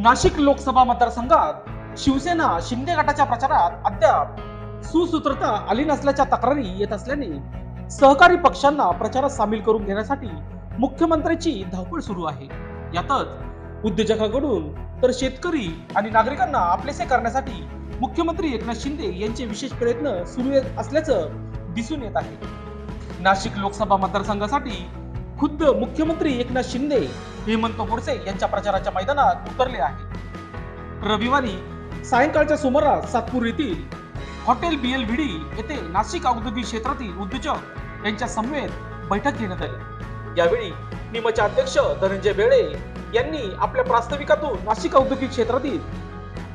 नाशिक लोकसभा मतदारसंघात शिवसेना शिंदे गटाच्या प्रचारात अद्याप सुसूत्रता आली नसल्याच्या तक्रारी येत असल्याने सहकारी पक्षांना प्रचारात सामील करून घेण्यासाठी मुख्यमंत्र्यांची धावपळ सुरू आहे. यातच उद्योजकाकडून तर शेतकरी आणि नागरिकांना आपलेसे करण्यासाठी मुख्यमंत्री एकनाथ शिंदे यांचे विशेष प्रयत्न सुरू येत असल्याचं दिसून येत आहे. नाशिक लोकसभा मतदारसंघासाठी खुद्द मुख्यमंत्री एकनाथ शिंदे हेमंत गोडसे यांच्या प्रचाराच्या मैदानात उतरले आहे रविवारी सायंकाळच्या सुमारास सातपूर येथील हॉटेल बी एल व्हीडी येथे नाशिक औद्योगिक क्षेत्रातील उद्योजक यांच्या समवेत बैठक घेण्यात आली. यावेळी निमचे अध्यक्ष धनंजय बेळे यांनी आपल्या प्रास्ताविकातून नाशिक औद्योगिक क्षेत्रातील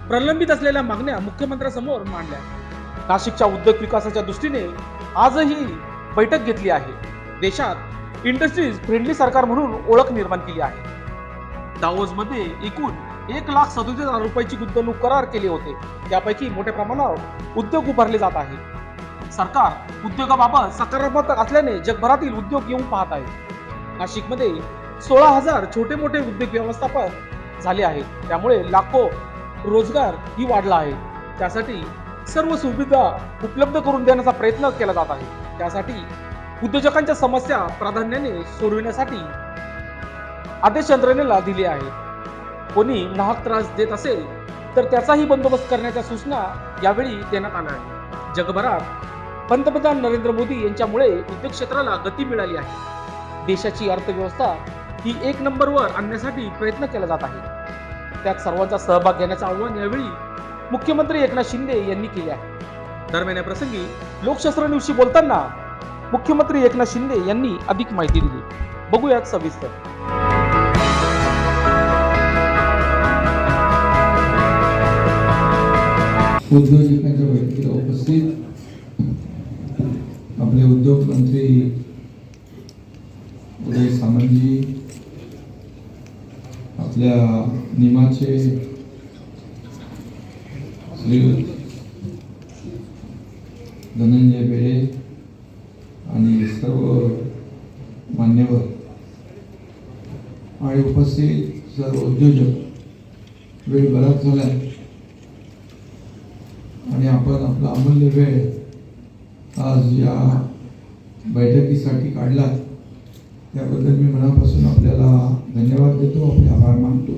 प्रलंबित असलेल्या मागण्या मुख्यमंत्र्यांसमोर मांडल्या. नाशिकच्या उद्योग विकासाच्या दृष्टीने आजही बैठक घेतली आहे. देशात इंडस्ट्रीज फ्रेंडली सरकार म्हणून ओळख निर्माण केली आहे. दावोस मध्ये एकूण एक लाख सदोतीस हजार रुपयाची गुंतवणूक करार केले होते. त्यापैकी मोठ्या प्रमाणावर उद्योग उभारले जात आहे सरकार उद्योगाबाबत सकारात्मक असल्याने जगभरातील उद्योग येऊन पाहत आहे नाशिकमध्ये सोळा हजार छोटे मोठे उद्योग व्यवस्थापन झाले आहेत त्यामुळे लाखो रोजगार ही वाढला आहे. त्यासाठी सर्व सुविधा उपलब्ध करून देण्याचा प्रयत्न केला जात आहे. त्यासाठी उद्योजकांच्या समस्या प्राधान्याने सोडविण्यासाठी आदेश यंत्रणेला दिले आहे कोणी नाहक त्रास देत असेल तर त्याचाही बंदोबस्त करण्याच्या सूचना यावेळी देण्यात आल्या आहेत. जगभरात पंतप्रधान नरेंद्र मोदी यांच्यामुळे उद्योग क्षेत्राला गती मिळाली आहे. देशाची अर्थव्यवस्था ही एक नंबरवर आणण्यासाठी प्रयत्न केला जात आहे. त्यात सर्वांचा सहभाग घेण्याचं आव्हान यावेळी मुख्यमंत्री एकनाथ शिंदे यांनी केले आहे. दरम्यान या प्रसंगी लोकशास्त्र न्यूजशी बोलताना मुख्यमंत्री एकनाथ शिंदे यांनी अधिक माहिती दिली. बघूयात सविस्तर. उद्योजकांच्या बैठकीला उपस्थित आपले उद्योग मंत्री उदय सामंतजी आपल्या निमाचे श्री धनंजय बेळे आणि सर्व मान्यवर आणि उपस्थित सर्व उद्योजक वेळ बराच झाला आहे. आणि आपण आपला अमूल्य वेळ आज या बैठकीसाठी काढला. त्याबद्दल मी मनापासून आपल्याला धन्यवाद देतो आपले आभार मानतो.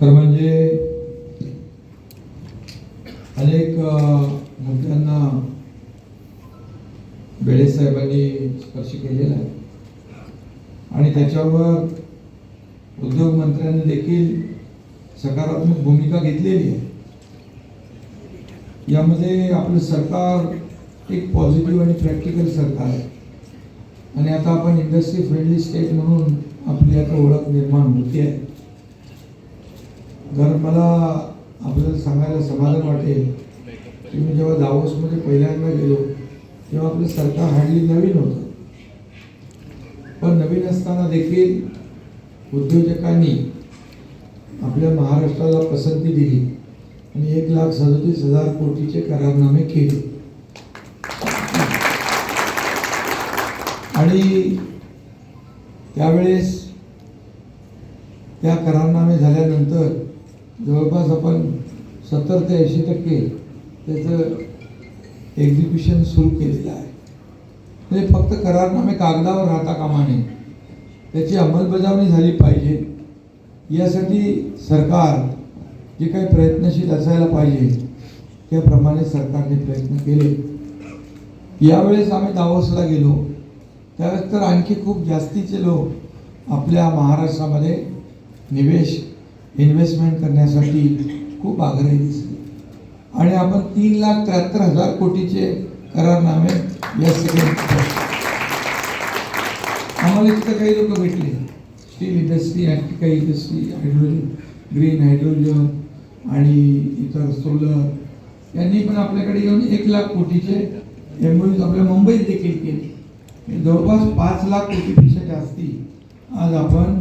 खरं म्हणजे अनेक मुद्द्यांना बेळे साहेबांनी स्पर्श केलेला आहे. आणि त्याच्यावर उद्योग मंत्र्यांनी देखील सकारात्मक भूमिका घेतलेली आहे. यामध्ये आपलं सरकार एक पॉझिटिव्ह आणि प्रॅक्टिकल सरकार आहे. आणि आता आपण इंडस्ट्री फ्रेंडली स्टेट म्हणून आपली आता ओळख निर्माण होते. आहे तर मला आपल्याला सांगायला समाधान वाटेल की मी जेव्हा दावोसमध्ये पहिल्यांदा गेलो तेव्हा आपलं सरकार हार्डली नवीन होतं. पण नवीन असताना देखील उद्योजकांनी आपल्या महाराष्ट्राला पसंती दिली आणि एक लाख सदतीस हजार कोटीचे करारनामे केले. आणि त्यावेळेस त्या करारनामे झाल्यानंतर जवळपास आपण सत्तर ते ऐंशी टक्के त्याचं एक्झिबिशन सुरू केलेलं आहे. म्हणजे फक्त करारनामे कागदावर राहता कामा नये. त्याची अंमलबजावणी झाली पाहिजे. यासाठी सरकार जे काही प्रयत्नशील असायला पाहिजे त्याप्रमाणे सरकारने प्रयत्न केले. यावेळेस आम्ही दावोसला गेलो. त्यावेळेस तर आणखी खूप जास्तीचे लोक आपल्या महाराष्ट्रामध्ये निवेश इन्व्हेस्टमेंट करण्यासाठी खूप आग्रही दिसले. आणि आपण तीन लाख त्र्याहत्तर हजार कोटीचे करारनामे या सगळ्या आम्हाला इथं काही लोक भेटले. स्टील इंडस्ट्री आणखी काही इंडस्ट्री हायड्रोजन ग्रीन हायड्रोजन आणि इतर सोलर यांनी पण आपल्याकडे येऊन एक लाख कोटीचे एम्बुलन्स आपल्या मुंबईत देखील केले. जवळपास पाच लाख कोटीपेक्षा जास्ती आज आपण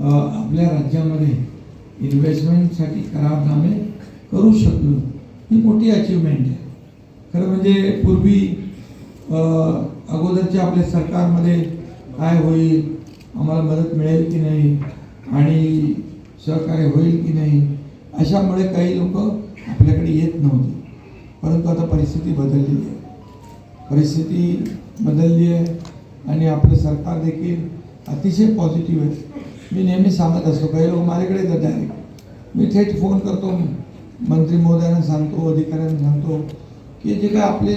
आपल्या राज्यामध्ये इन्व्हेस्टमेंटसाठी करारनामे करू शकलो. ही मोठी अचिव्हमेंट आहे. खरं म्हणजे पूर्वी अगोदरच्या आपल्या सरकारमध्ये काय होईल आम्हाला मदत मिळेल की नाही आणि सहकार्य होईल की नाही अशामुळे काही लोक आपल्याकडे येत नव्हते. परंतु आता परिस्थिती बदललेली आहे. परिस्थिती बदलली आहे आणि आपलं सरकार देखील अतिशय पॉझिटिव्ह आहे. मी नेहमी सांगत असतो काही लोक माझ्याकडे येतात डायरेक्ट मी थेट फोन करतो मंत्री महोदयांना सांगतो अधिकाऱ्यांना सांगतो की जे काय आपले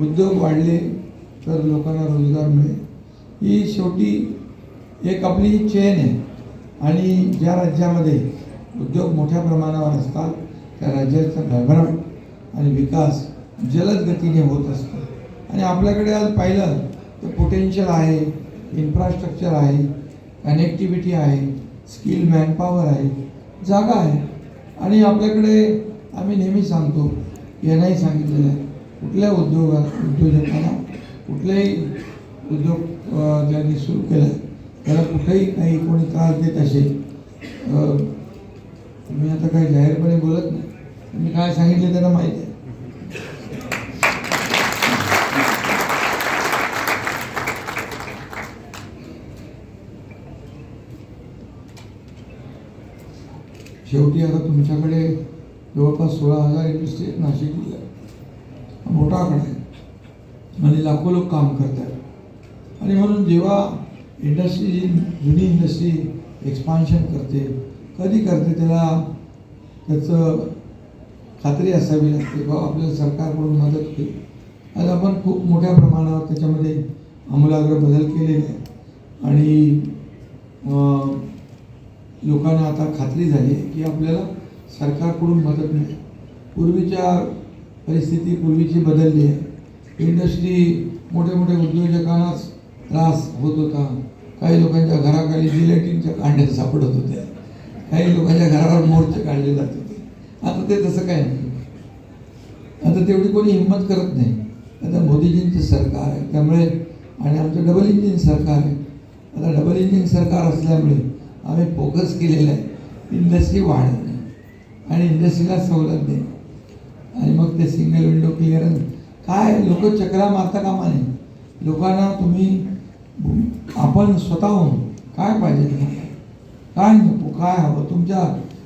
उद्योग वाढले तर लोकांना रोजगार मिळेल. ही शेवटी एक आपली चेन आहे. आणि ज्या राज्यामध्ये उद्योग मोठ्या प्रमाणावर असतात त्या राज्याचा भरभराट आणि विकास जलद गतीने होत असतो. आणि आपल्याकडे आज पाहिलं तर पोटेन्शियल आहे इन्फ्रास्ट्रक्चर आहे कनेक्टिव्हिटी आहे स्किल मॅनपॉवर आहे जागा आहे. आणि आपल्याकडे आम्ही नेहमी सांगतो यांनाही सांगितलेलं आहे कुठल्या उद्योगा उद्योजकांना कुठल्याही उद्योग ज्यांनी सुरू केला आहे त्याला कुठेही काही कोणी त्रास देत असेल मी आता काही जाहीरपणे बोलत नाही. मी काय सांगितले त्यांना माहिती आहे. शेवटी आता तुमच्याकडे जवळपास सोळा हजार इंडस्ट्री आहेत नाशिक जिल्ह्यात. मोठा आकडा आहे. आणि लाखो लोक काम करतात आणि म्हणून जेव्हा इंडस्ट्री जुनी इंडस्ट्री एक्सपान्शन करते कधी करते त्याला त्याचं खात्री असावी लागते. बाबा आपल्याला सरकारकडून मदत होईल. आज आपण खूप मोठ्या प्रमाणावर त्याच्यामध्ये आमूलाग्र बदल केलेले आहेत. आणि लोकांना आता खात्री झाली आहे की आपल्याला सरकारकडून मदत मिळेल. पूर्वीच्या परिस्थिती पूर्वीची बदलली आहे. इंडस्ट्री मोठे मोठे उद्योजकांना त्रास होत होता. काही लोकांच्या घराखाली जिलेटिनच्या कांड्या सापडत होत्या. काही लोकांच्या घरावर मोर्चे काढले जात होते. आता ते तसं काय नाही. आता तेवढी कोणी हिंमत करत नाही. आता मोदीजींचं सरकार आहे. त्यामुळे आणि आमचं डबल इंजिन सरकार आहे. आता डबल इंजिन सरकार असल्यामुळे आम्ही फोकस केलेला आहे. इंडस्ट्री वाढवणे आणि इंडस्ट्रीला सवलत देणे आणि मग ते सिंगल विंडो क्लिअरन्स काय? लोक चक्रा मारता कामा नाही लोकांना तुम्ही आपण स्वतःहून काय पाहिजे काय नको? काय हवं? तुमच्या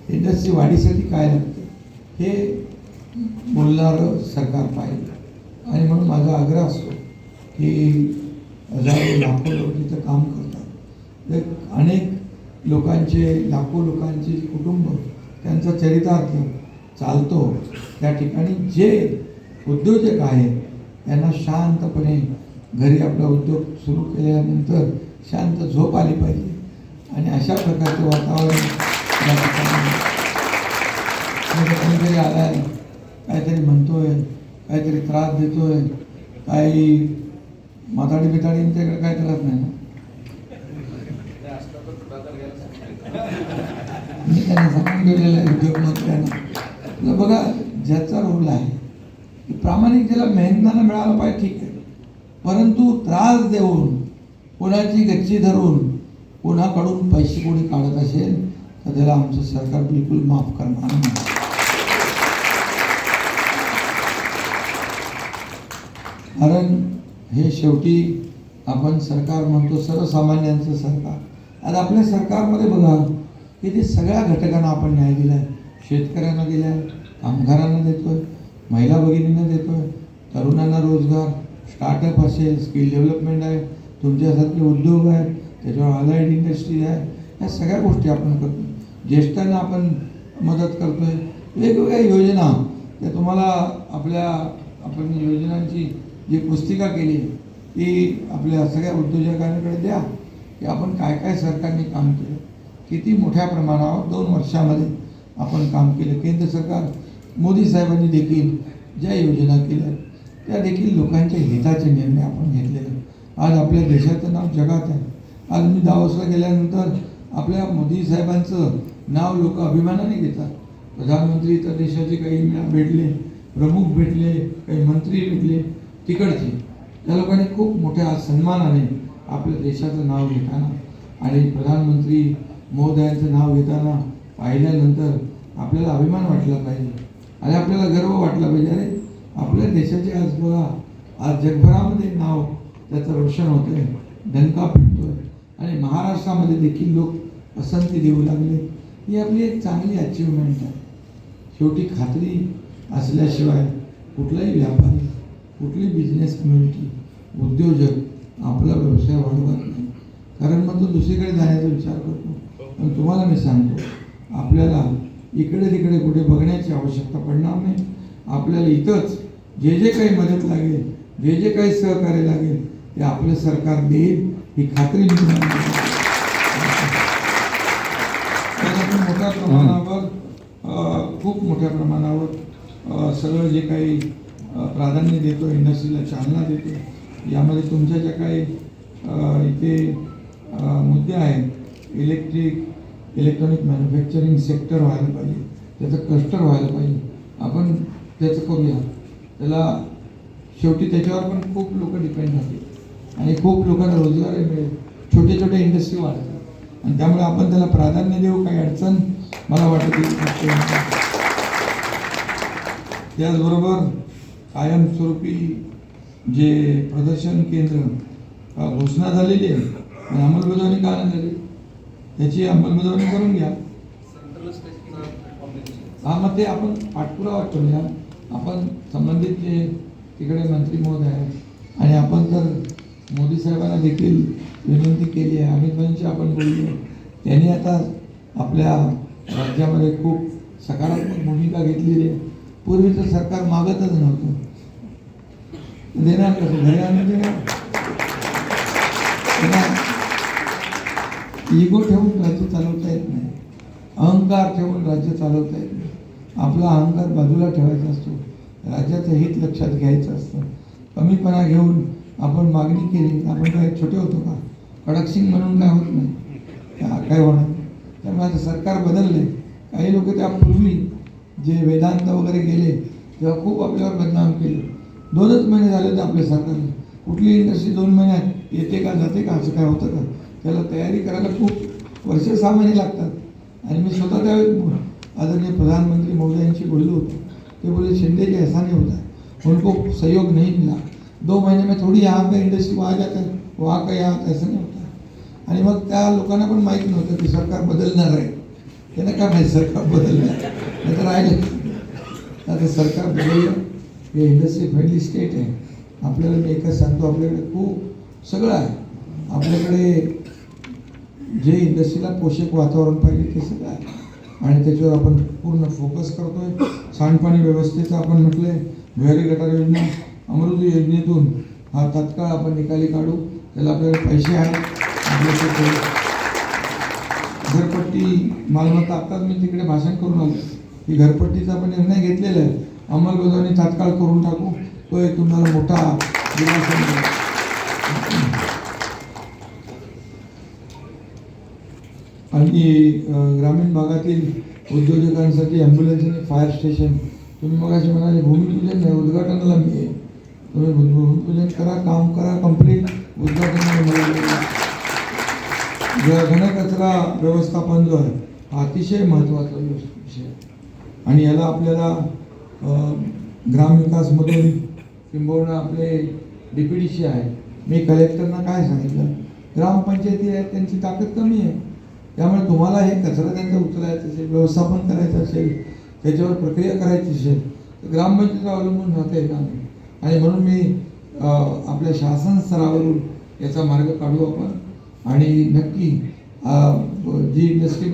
इंडस्ट्री वाढीसाठी काय लागतं? हे बोलणारं सरकार पाहिजे. आणि म्हणून माझा आग्रह असतो की हजारो लाखो लोक तिथं काम करतात. ते अनेक लोकांचे लाखो लोकांचे कुटुंब त्यांचा चरितार्थ चालतो. त्या ठिकाणी जे उद्योजक आहेत त्यांना शांतपणे घरी आपला उद्योग सुरू केल्यानंतर शांत झोप आली पाहिजे. आणि अशा प्रकारचं वातावरण या ठिकाणी कोणीतरी आलाय काहीतरी म्हणतोय काहीतरी त्रास देतोय काही माताडी बिताडी त्याकडे काही त्रास नाही ना? मी त्यांना सांगून गेलेलं आहे उद्योगमंत्र्यांना बघा ज्याचा रोल आहे की प्रामाणिक ज्याला मेहनताना मिळालं पाहिजे ठीक आहे. परंतु त्रास देऊन कोणाची गच्ची धरून कोणाकडून पैसे कोणी काढत असेल तर त्याला आमचं सरकार बिलकुल माफ करणार नाही. कारण हे शेवटी आपण सरकार म्हणतो सर्वसामान्यांचं सरकार. आज आपल्या सरकारमध्ये बघा की ते सगळ्या घटकांना आपण न्याय दिला आहे शेतकऱ्यांना दिला आहे कामगारांना देतोय महिला भगिनींना देतोय तरुणांना रोजगार स्टार्टअप असेल स्किल डेव्हलपमेंट आहे तुमच्यासारखे उद्योग आहेत त्याच्यावर अलाइड इंडस्ट्री आहे या सगळ्या गोष्टी आपण करतो ज्येष्ठांना आपण मदत करतोय. वेगवेगळ्या योजना त्या तुम्हाला आपल्या आपण योजनांची जी पुस्तिका केली ती आपल्या सगळ्या उद्योजकांकडे द्या. की आपण काय काय सरकारने काम केलं? किती मोठ्या प्रमाणावर दोन वर्षामध्ये आपण काम केलं? केंद्र सरकार मोदी साहेबांनी देखील ज्या योजना केल्या त्या देखील लोकांच्या हिताचे निर्णय आपण घेतलेले. आज आपल्या देशाचं नाव जगात आहे. आज मी दावसला गेल्यानंतर आपल्या मोदी साहेबांचं नाव लोक अभिमानाने घेतात. प्रधानमंत्री इतर देशाचे काही भेटले प्रमुख भेटले काही मंत्री भेटले तिकडचे. त्या लोकांनी खूप मोठ्या सन्मानाने आपल्या देशाचं नाव घेताना आणि प्रधानमंत्री महोदयांचं नाव घेताना पाहिल्यानंतर आपल्याला अभिमान वाटला पाहिजे. आणि आपल्याला गर्व वाटला पाहिजे. अरे आपल्या देशाचे आज बघा आज जगभरामध्ये नाव त्याचं रोशन होतं आहे डंका आहे आणि महाराष्ट्रामध्ये देखील लोक पसंती देऊ लागले. ही आपली एक चांगली अचिव्हमेंट आहे. शेवटी खात्री असल्याशिवाय कुठलाही व्यापारी कुठली बिझनेस कम्युनिटी उद्योजक आपला व्यवसाय वाढवत नाही. कारण मग तो दुसरीकडे जाण्याचा विचार करतो. पण तुम्हाला मी सांगतो आपल्याला इकडे तिकडे कुठे बघण्याची आवश्यकता पडणार नाही. आपल्याला इथंच जे जे काही मदत लागेल जे जे काही सहकार्य लागेल ते आपलं सरकार देईल ही खात्री तर आपण मोठ्या प्रमाणावर खूप मोठ्या प्रमाणावर सगळं जे काही प्राधान्य देतो इंडस्ट्रीला चालना देतो यामध्ये तुमच्या ज्या काही इथे मुद्दे आहेत इलेक्ट्रिक इलेक्ट्रॉनिक मॅन्युफॅक्चरिंग सेक्टर व्हायला पाहिजे त्याचं क्लस्टर व्हायला पाहिजे आपण त्याचं करूया. त्याला शेवटी त्याच्यावर पण खूप लोक डिपेंड राहतील आणि खूप लोकांना रोजगारही मिळेल. छोटे छोटे इंडस्ट्री वाढतात आणि त्यामुळे आपण त्याला प्राधान्य देऊ काही अडचण मला वाटत त्याचबरोबर कायमस्वरूपी जे प्रदर्शन केंद्र घोषणा झालेली आहे आणि अंमलबजावणी का नाही झाली? त्याची अंमलबजावणी करून घ्या. हा मग ते आपण पाठपुरावा करूया. आपण संबंधित जे तिकडे मंत्री महोदय आहेत आणि आपण तर मोदी साहेबांना देखील विनंती केली आहे. अमित भाईंशी आपण बोललो त्यांनी आता आपल्या राज्यामध्ये खूप सकारात्मक भूमिका घेतलेली आहे. पूर्वीचं सरकार मागतच नव्हतं. देणार कसं घरी आणून देणार इगो ठेवून राज्य चालवता येत नाही. अहंकार ठेवून राज्य चालवता येत नाही. आपला अहंकार बाजूला ठेवायचा असतो. राज्याचं हित लक्षात घ्यायचं असतं. कमीपणा घेऊन आपण मागणी केली आपण काय छोटे होतो का? कडकसिंग म्हणून काय होत नाही. काय होणार? त्यामुळे आता सरकार बदलले काही लोक त्यापूर्वी जे वेदांत वगैरे गेले तेव्हा खूप आपल्यावर बदनाम केले. दोनच महिने झाले तर आपल्या सरकारने. कुठली इंडस्ट्री दोन महिन्यात येते का जाते का असं काय होतं का? त्याला तयारी करायला खूप वर्ष सहा महिने लागतात. आणि मी स्वतः त्यावेळी आदरणीय प्रधानमंत्री महोदयांशी बोललो होतो. ते बोले शिंदे जी ऐसा नहीं होता. है उनको सहयोग नहीं मिला. दो महीने में थोड़ी यहाँ पे इंडस्ट्री वहाँ जाता है वहाँ का यहाँ आता ऐसा नाही होता. आणि मग त्या लोकांना पण माहीत नव्हतं की सरकार बदलणार आहे. त्यांना काय माहीत सरकार बदलणार? नाही तर राहिलं. आता सरकार बदललं. हे इंडस्ट्री फ्रेंडली स्टेट आहे. आपल्याला मी एकच सांगतो आपल्याकडे खूप सगळं आहे. आपल्याकडे जे इंडस्ट्रीला पोषक वातावरण पाहिजे ते सगळं आहे. आणि त्याच्यावर आपण पूर्ण फोकस करतोय. सांडपाणी व्यवस्थेचं आपण म्हटलंय भुयारी गटार योजना अमृत योजनेतून हा तत्काळ आपण निकाली काढू. त्याला आपल्याकडे पैसे आहेत. आपल्या घरपट्टी मालमत्ता आत्ताच मी तिकडे भाषण करून आलो. की घरपट्टीचा आपण निर्णय घेतलेला आहे. अंमलबजावणी तात्काळ करून टाकू. तो एक तुम्हाला मोठा आणि ग्रामीण भागातील उद्योजकांसाठी ॲम्ब्युलन्स आणि फायर स्टेशन तुम्ही मग असे म्हणाले भूमिपूजन नाही उद्घाटनाला मी तुम्ही भूमिपूजन करा काम करा कंप्लीट उद्घाटनाला घनकचरा व्यवस्थापन जो आहे हा अतिशय महत्त्वाचा विषय आणि याला आपल्याला ग्रामविकासमधून किंबहुना आपले डी पी आहे. मी कलेक्टरना काय सांगितलं? ग्रामपंचायती आहेत त्यांची ताकद कमी आहे. त्यामुळे तुम्हाला हे कचरा त्यांचा उचलायचा असेल व्यवस्थापन करायचं असेल त्याच्यावर प्रक्रिया करायची असेल तर ग्रामपंचायतीवर अवलंबून राहता येणार नाही. आणि म्हणून मी आपल्या शासन स्तरावरून याचा मार्ग काढू आपण. आणि नक्की जी इंडस्ट्री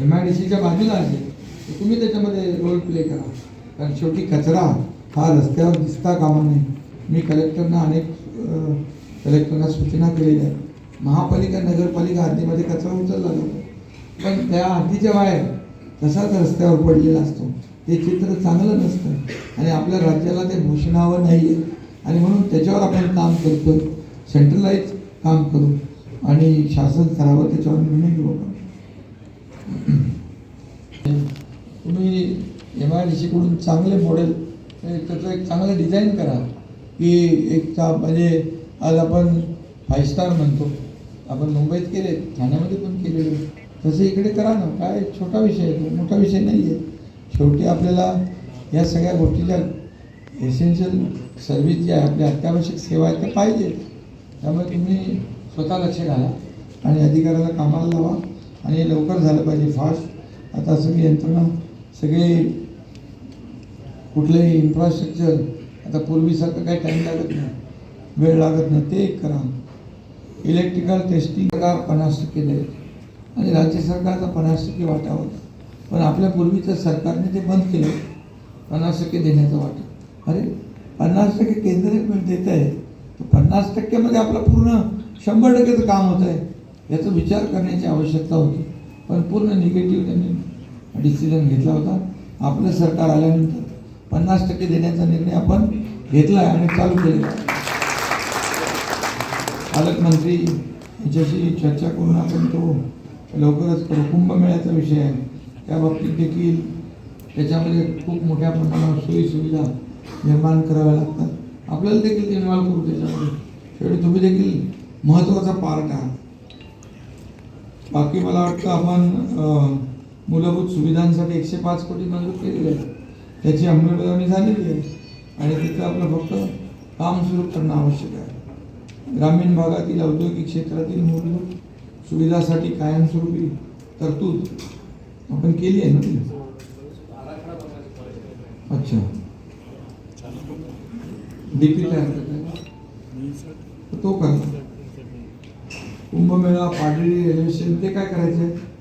एम आय डी सीच्या बाजूला असेल तुम्ही त्याच्यामध्ये रोल प्ले करा. कारण शेवटी कचरा हा रस्त्यावर दिसता कामा नये. मी कलेक्टरना अनेक कलेक्टरना सूचना केलेल्या आहेत. महापालिका नगरपालिका हद्दीमध्ये कचरा उचलला जातो. पण त्या हद्दीच्या बाहेर तसाच रस्त्यावर पडलेला असतो. ते चित्र चांगलं नसतं. आणि आपल्या राज्याला ते भूषणावं नाही आहे आणि म्हणून त्याच्यावर आपण काम करतो. सेंट्रलाइज काम करू. आणि शासन करावं त्याच्यावर निर्णय घेऊ आपण. तुम्ही एम आय डी सीकडून चांगले मॉडेल त्याचं एक चांगलं डिझाईन करा. की एक चा म्हणजे आज आपण फाय स्टार म्हणतो. आपण मुंबईत केले ठाण्यामध्ये पण केलेले. तसं इकडे करा ना. काय छोटा विषय आहे मोठा विषय नाही आहे शेवटी आपल्याला या सगळ्या गोष्टीच्या एसेन्शियल सर्व्हिस जी आहे आपल्या अत्यावश्यक सेवा आहेत त्या पाहिजे. त्यामुळे तुम्ही स्वतः लक्ष घाला आणि अधिकाऱ्याला कामाला लावा. आणि हे लवकर झालं पाहिजे फास्ट आता सगळी यंत्रणा सगळे कुठलंही इन्फ्रास्ट्रक्चर आता पूर्वीसारखं काही टाईम लागत नाही. वेळ लागत नाही ते एक करा. इलेक्ट्रिकल टेस्टिंग सरकार पन्नास टक्के द्यायचं आणि राज्य सरकारचा पन्नास टक्के वाटा होता. पण आपल्या पूर्वीच्या सरकारने ते बंद केलं. पन्नास टक्के देण्याचा वाटा. अरे पन्नास टक्के केंद्र पण देत आहे. तर पन्नास टक्क्यामध्ये आपलं पूर्ण शंभर टक्केचं काम होतं आहे. याचा विचार करण्याची आवश्यकता होती. पण पूर्ण निगेटिव्ह त्यांनी डिसिजन घेतला होता. आपलं सरकार आल्यानंतर पन्नास टक्के देण्याचा निर्णय आपण घेतला आहे आणि चालू केलेला आहे. पालकमंत्री यांच्याशी चर्चा करून आपण तो लवकरच करू कुंभमेळ्याचा विषय आहे. त्या बाबतीत देखील त्याच्यामध्ये खूप मोठ्या प्रमाणावर सोयीसुविधा निर्माण कराव्या लागतात. आपल्याला देखील इन्व्हॉल्व करू त्याच्यामध्ये. शेवटी तुम्ही देखील महत्त्वाचा पार्ट आहात. बाकी मला वाटतं आपण मूलभूत सुविधांसाठी एकशे पाच कोटी मंजूर केलेले आहे. त्याची अंमलबजावणी झालेली आहे. आणि तिथं आपलं फक्त काम सुरू करणं आवश्यक आहे. ग्रामीण भागातील औद्योगिक क्षेत्रातील मूलभूत सुविधासाठी कायमस्वरूपी तरतूद आपण केली आहे ना ती? अच्छा. डीपी तयार करताय तो करा कुंभमेळा पाडळी रेल्वे स्टेशन ते काय करायचं आहे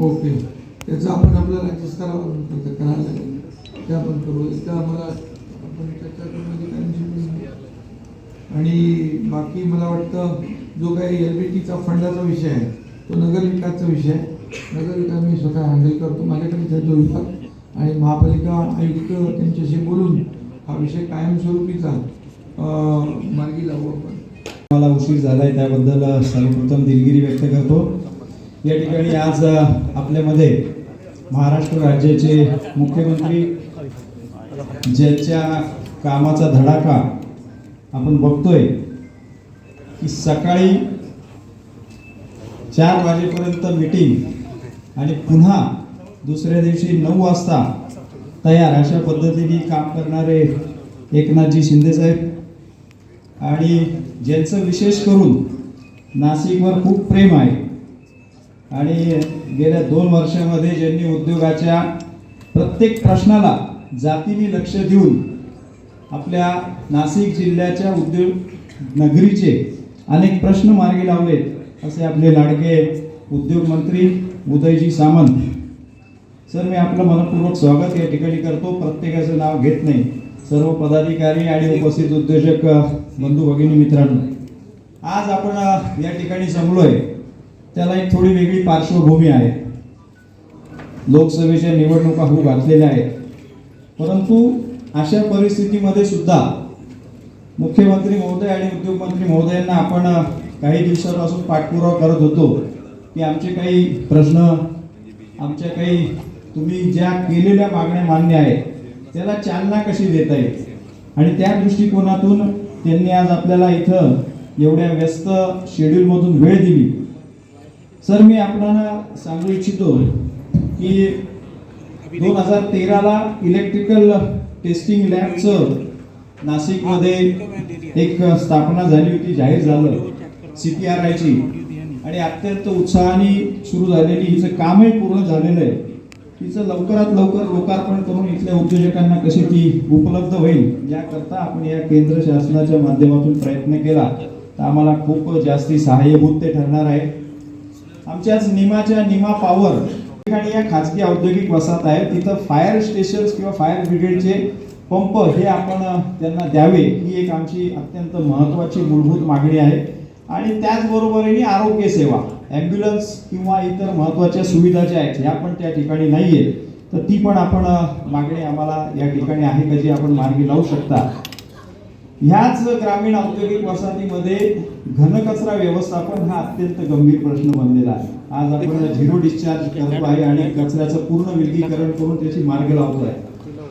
ओके. त्याचं आपण आपल्या राज्य करावं करायला लागेल. ते आपण करू इथं आम्हाला आपण चर्चा करून आणि बाकी मला वाटतं जो काही एल बी टीचा फंडाचा विषय आहे तो नगरविकासचा विषय आहे. नगरविकास मी स्वतः हँडल करतो. माझ्याकडे त्याचा विभाग आणि महापालिका आयुक्त त्यांच्याशी बोलून हा विषय कायमस्वरूपीचा मार्गी लावू आपण. मला उशीर झाला आहे त्याबद्दल सर्वप्रथम दिलगिरी व्यक्त करतो. या ठिकाणी आज आपल्यामध्ये महाराष्ट्र राज्याचे मुख्यमंत्री ज्यांच्या कामाचा धडाका आपण बघतोय की सकाळी चार वाजेपर्यंत मीटिंग आणि पुन्हा दुसऱ्या दिवशी नऊ वाजता तयार अशा पद्धतीने काम करणारे एकनाथजी शिंदेसाहेब आणि ज्यांचं विशेष करून नाशिकवर खूप प्रेम आहे आणि गेल्या दोन वर्षामध्ये ज्यांनी उद्योगाच्या प्रत्येक प्रश्नाला जातीने लक्ष देऊन आपल्या नाशिक जिल्ह्याच्या उद्योग नगरीचे अनेक प्रश्न मार्गी लावलेत असे आपले लाडके उद्योगमंत्री उदयजी सामंत. सर मी आपलं मनपूर्वक स्वागत या ठिकाणी करतो. प्रत्येकाचं नाव घेत नाही. सर्व पदाधिकारी आणि उपस्थित उद्योजक बंधू भगिनी मित्रांनो. आज आपण या ठिकाणी जमलोय. त्याला एक थोडी वेगळी पार्श्वभूमी आहे. लोकसभेच्या निवडणुका होऊ घातलेल्या आहेत. परंतु अशा परिस्थितीमध्ये सुद्धा मुख्यमंत्री महोदय आणि उद्योगमंत्री महोदयांना आपण काही दिवसापासून पाठपुरावा करत होतो की आमचे काही प्रश्न आमच्या काही तुम्ही ज्या केलेल्या मागण्या मान्य आहेत त्याला चालना कशी देता येईल? आणि त्या दृष्टिकोनातून त्यांनी आज आपल्याला इथं एवढ्या व्यस्त शेड्यूलमधून वेळ दिली. सर मी आपल्याला सांगू इच्छितो की दोन हजार तेराला इलेक्ट्रिकल टेस्टिंग लॅबचं नाशिकमध्ये एक स्थापना झाली होती जाहीर झालं सी पी आर आयची. आणि अत्यंत उत्साहाने सुरू झालेली हिचं कामही पूर्ण झालेलं आहे. तिचं लवकरात लवकर लोकार्पण करून इथल्या उद्योजकांना कशी ती उपलब्ध होईल याकरता आपण या केंद्र शासनाच्या माध्यमातून प्रयत्न केला. तर आम्हाला खूप जास्ती सहाय्यभूत ते ठरणार आहे. आमच्याच निमाच्या निमा पॉवर ठिकाणी या खाजगी औद्योगिक वसाहत आहे. तिथं फायर स्टेशन किंवा फायर ब्रिगेडचे पंप हे आपण त्यांना द्यावे ही एक आमची अत्यंत महत्वाची मूलभूत मागणी आहे. आणि त्याचबरोबरीने आरोग्य सेवा ॲम्ब्युलन्स किंवा इतर महत्त्वाच्या सुविधा ज्या आहेत ह्या पण त्या ठिकाणी नाही आहेत तर ती पण आपण मागणी आम्हाला या ठिकाणी आहे का जी आपण मार्गी लावू शकता? ह्याच ग्रामीण औद्योगिक वसाहतीमध्ये घनकचरा व्यवस्थापन हा अत्यंत गंभीर प्रश्न बनलेला आहे. आज आपण झिरो डिस्चार्ज करतो आहे आणि कचऱ्याचं पूर्ण विलगीकरण करून त्याची मार्ग लावतो आहे.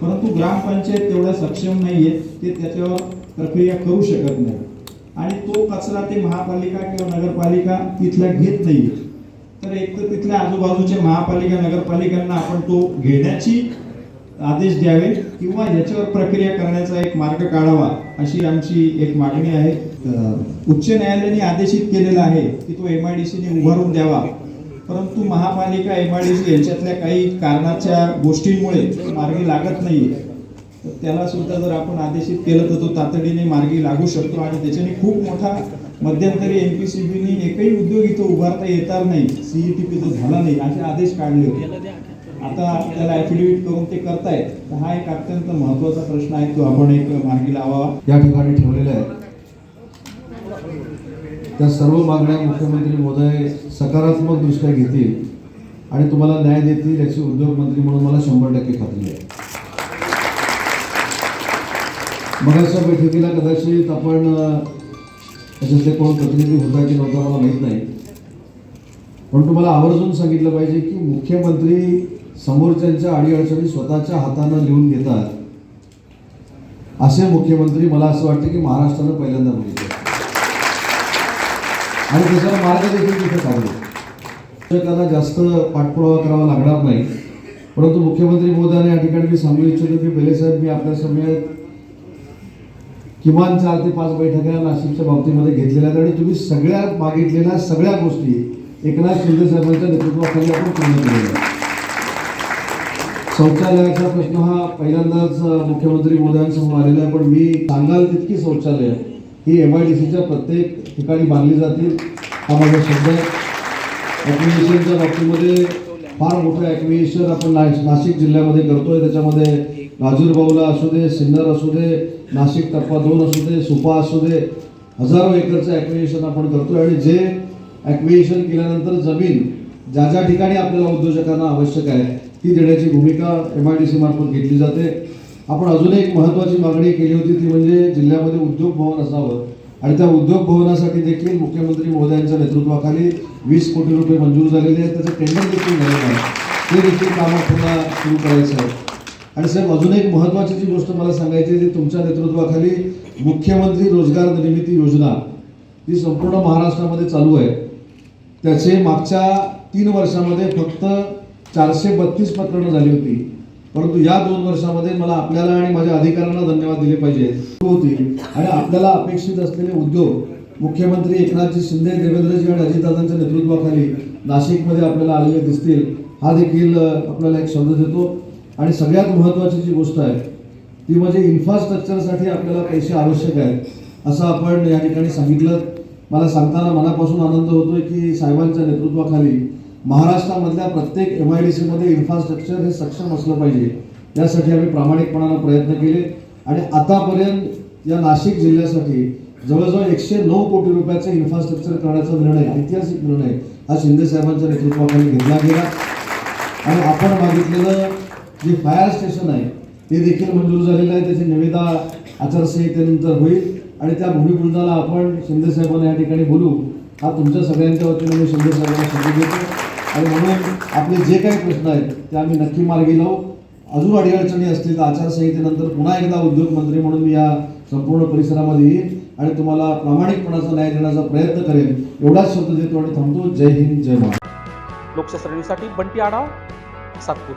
परंतु ग्रामपंचायत तेवढ्या सक्षम नाहीये ते त्याच्यावर प्रक्रिया करू शकत नाही. आणि तो कचरा ते महापालिका किंवा नगरपालिका तिथल्या घेत नाही तर एक तर तिथल्या आजूबाजूच्या महापालिका नगरपालिकांना आपण तो घेण्याची आदेश द्यावे किंवा याच्यावर प्रक्रिया करण्याचा एक मार्ग काढावा अशी आमची एक मागणी आहे. उच्च न्यायालयाने आदेशित केलेला आहे की तो एम आय डी सीने उभारून द्यावा. परंतु महापालिका एम आय डी सी यांच्यातल्या काही कारणाच्या गोष्टींमुळे मार्गी लागत नाहीये. तर त्याला सुद्धा जर आपण आदेशित केलं तर तो तातडीने मार्गी लागू शकतो आणि त्याच्याने खूप मोठा मध्यंतरी एम पी सी बीनी एकही उद्योग इथं उभारता येणार नाही. सीईटीपी जो झाला नाही. असे आदेश काढले होते. आता आपल्याला ऍफिडेव्हिट करून ते करतायत. तर हा एक अत्यंत महत्त्वाचा प्रश्न आहे. तो आपण एक मार्गी लावावा. या ठिकाणी ठेवलेला आहे. त्या सर्व मागण्या मुख्यमंत्री महोदय सकारात्मक दृष्ट्या घेतील आणि तुम्हाला न्याय देतील याची उद्योगमंत्री म्हणून मला शंभर टक्के खात्री आहे. मगाच्या बैठकीला कदाचित आपण त्याच्यातले कोण प्रतिनिधी होता की नव्हता मला माहीत नाही. पण तुम्हाला आवर्जून सांगितलं पाहिजे की मुख्यमंत्री समोरच्यांच्या अडीअडचणी स्वतःच्या हातानं लिहून घेतात. असे मुख्यमंत्री मला असं वाटतं की महाराष्ट्रानं पहिल्यांदा बघितले. आणि त्याच्यावर मार्ग देखील तिथे काढले शिक्षकांना जास्त पाठपुरावा करावा लागणार नाही. परंतु मुख्यमंत्री मोदाने या ठिकाणी मी सांगू इच्छितो की बेले साहेब मी आपल्या समयात किमान चार ते पाच बैठका नाशिकच्या बाबतीमध्ये घेतलेल्या आहेत आणि तुम्ही सगळ्या मागितलेल्या सगळ्या गोष्टी एकनाथ शिंदे साहेबांच्या नेतृत्वाखाली आपण पूर्ण केलेल्या आहेत. शौचालयाचा प्रश्न हा पहिल्यांदाच मुख्यमंत्री मोदयांसमोर आलेला आहे पण मी सांगाल तितकी शौचालय ही एम आय डी सीच्या प्रत्येक ठिकाणी बांधली जातील. हा माझा शब्द आहे. ॲक्विएशनच्या बाबतीमध्ये फार मोठं ॲक्विएशन आपण ना नाशिक जिल्ह्यामध्ये करतोय. त्याच्यामध्ये राजूरबाऊला असू दे सिन्नर असू दे नाशिक टप्पा दोन असू दे सुपा असू दे हजारो एकरचं ॲक्विएशन आपण करतोय. आणि जे ॲक्विएशन केल्यानंतर जमीन ज्या ज्या ठिकाणी आपल्याला उद्योजकांना आवश्यक आहे ती देण्याची भूमिका एम आय डी सी मार्फत घेतली जाते. आपण अजून एक महत्त्वाची मागणी केली होती ती म्हणजे जिल्ह्यामध्ये उद्योग भवन असावं. आणि त्या उद्योग भवनासाठी देखील मुख्यमंत्री महोदयांच्या नेतृत्वाखाली वीस कोटी रुपये मंजूर झालेले आहेत. त्याचं टेंडर देखील झालेलं आहे. ते देखील कामं पुन्हा सुरू करायचं आहे. आणि साहेब अजून एक महत्त्वाची जी गोष्ट मला सांगायची आहे ती तुमच्या नेतृत्वाखाली मुख्यमंत्री रोजगार निर्मिती योजना ही संपूर्ण महाराष्ट्रामध्ये चालू आहे. त्याचे मागच्या तीन वर्षामध्ये फक्त चारशे बत्तीस प्रकरणं झाली होती. परंतु या दोन वर्षामध्ये मला आपल्याला आणि माझ्या अधिकाऱ्यांना धन्यवाद दिले पाहिजे. होती. आणि आपल्याला अपेक्षित असलेले उद्योग मुख्यमंत्री एकनाथजी शिंदे देवेंद्रजी आणि अजितदादांच्या नेतृत्वाखाली नाशिकमध्ये आपल्याला आलेले दिसतील हा देखील आपल्याला एक शब्द देतो. आणि सगळ्यात महत्त्वाची जी गोष्ट आहे ती म्हणजे इन्फ्रास्ट्रक्चरसाठी आपल्याला पैसे आवश्यक आहेत असं आपण या ठिकाणी सांगितलं. मला सांगताना मनापासून आनंद होतोय की साहेबांच्या नेतृत्वाखाली महाराष्ट्रामधल्या प्रत्येक एम आय डी सीमध्ये इन्फ्रास्ट्रक्चर हे सक्षम असलं पाहिजे. यासाठी आम्ही प्रामाणिकपणानं प्रयत्न केले. आणि आतापर्यंत या नाशिक जिल्ह्यासाठी जवळजवळ एकशे नऊ कोटी रुपयाचे इन्फ्रास्ट्रक्चर करण्याचा निर्णय ऐतिहासिक निर्णय हा शिंदे साहेबांच्या नेतृत्वाखाली घेतला गेला. आणि आपण मागितलेलं जे फायर स्टेशन आहे ते देखील मंजूर झालेलं आहे. त्याची निविदा आचारसंहितेनंतर होईल. आणि त्या भूमिपूजनाला आपण शिंदे साहेबांना या ठिकाणी बोलू. हा तुमच्या सगळ्यांच्या वतीने मी शिंदे साहेबांना देतो. आणि म्हणून आपले जे काही प्रश्न आहेत ते आम्ही नक्की मार्गी लावू. अजून अडीअडचणी असतील तर आचारसंहितेनंतर पुन्हा एकदा उद्योगमंत्री म्हणून मी या संपूर्ण परिसरामध्ये येईल आणि तुम्हाला प्रामाणिकपणाचा न्याय देण्याचा प्रयत्न करेन. एवढाच शब्द देतो आणि थांबतो. जय हिंद जय महाराष्ट्र. लोकशास्त्र बंटी आढाव सातपूर